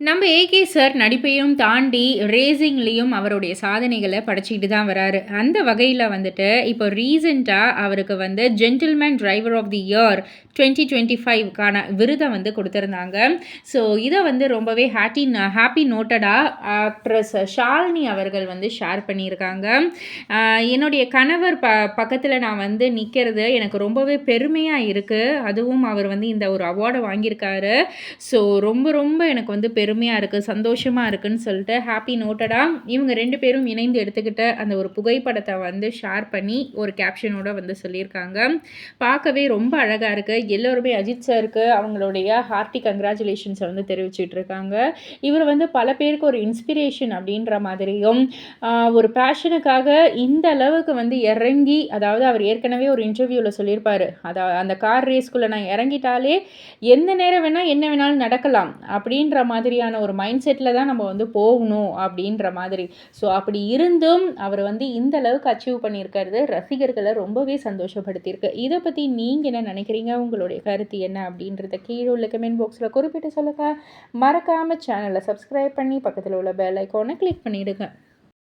நம்ம AK sir நடிப்பையும் தாண்டி ரேசிங்லேயும் அவருடைய சாதனைகளை படைச்சிக்கிட்டு தான் வராரு. அந்த வகையில் வந்துட்டு இப்போ ரீசெண்டாக அவருக்கு வந்து gentleman driver of the year twenty twenty ஃபைவ்க்கான விருதை வந்து கொடுத்துருந்தாங்க. ஸோ இதை வந்து ரொம்பவே ஹாப்பி ஹாப்பி நோட்டடாக ஆக்ட்ரஸ் ஷாலினி அவர்கள் வந்து ஷேர் பண்ணியிருக்காங்க. என்னுடைய கணவர் ப பக்கத்தில் நான் வந்து நிற்கிறது எனக்கு ரொம்பவே பெருமையாக இருக்குது அதுவும் அவர் வந்து இந்த ஒரு அவார்டை வாங்கியிருக்காரு. ஸோ ரொம்ப ரொம்ப எனக்கு வந்து பெருமையாக இருக்குது சந்தோஷமாக இருக்குன்னு சொல்லிட்டு ஹாப்பி நோட்டடாக இவங்க ரெண்டு பேரும் இணைந்து எடுத்துக்கிட்ட அந்த ஒரு புகைப்படத்தை வந்து ஷேர் பண்ணி ஒரு கேப்ஷனோட வந்து சொல்லியிருக்காங்க. பார்க்கவே ரொம்ப அழகாக இருக்குது எல்லோருமே அஜித் சாருக்கு அவங்களுடைய ஹார்ட்டி கங்க்ராச்சுலேஷன்ஸை வந்து தெரிவிச்சிட்டு இருக்காங்க. இவர் வந்து பல பேருக்கு ஒரு இன்ஸ்பிரேஷன் அப்படின்ற மாதிரியும் ஒரு பேஷனுக்காக இந்த அளவுக்கு வந்து இறங்கி அதாவது அவர் ஏற்கனவே ஒரு இன்டர்வியூவில் சொல்லியிருப்பார். அதாவது அந்த கார் ரேஸ்க்குள்ளே நான் இறங்கிட்டாலே எந்த நேரம் வேணால் என்ன வேணாலும் நடக்கலாம் அப்படின்ற மாதிரி மாதிரியான ஒரு மைண்ட் செட்டில் தான் நம்ம வந்து போகணும் அப்படின்ற மாதிரி. ஸோ அப்படி இருந்தும் அவர் வந்து இந்த அளவுக்கு அச்சீவ் பண்ணியிருக்கிறது ரசிகர்களை ரொம்பவே சந்தோஷப்படுத்தியிருக்கு. இதை பற்றி நீங்கள் என்ன நினைக்கிறீங்க? உங்களுடைய கருத்து என்ன அப்படின்றத கீழே உள்ள கமெண்ட் பாக்ஸில் குறிப்பிட்டு சொல்லுங்கள் மறக்காமல் சேனலை சப்ஸ்கிரைப் பண்ணி பக்கத்தில் உள்ள பெல் ஐக்கானை கிளிக் பண்ணிவிடுங்க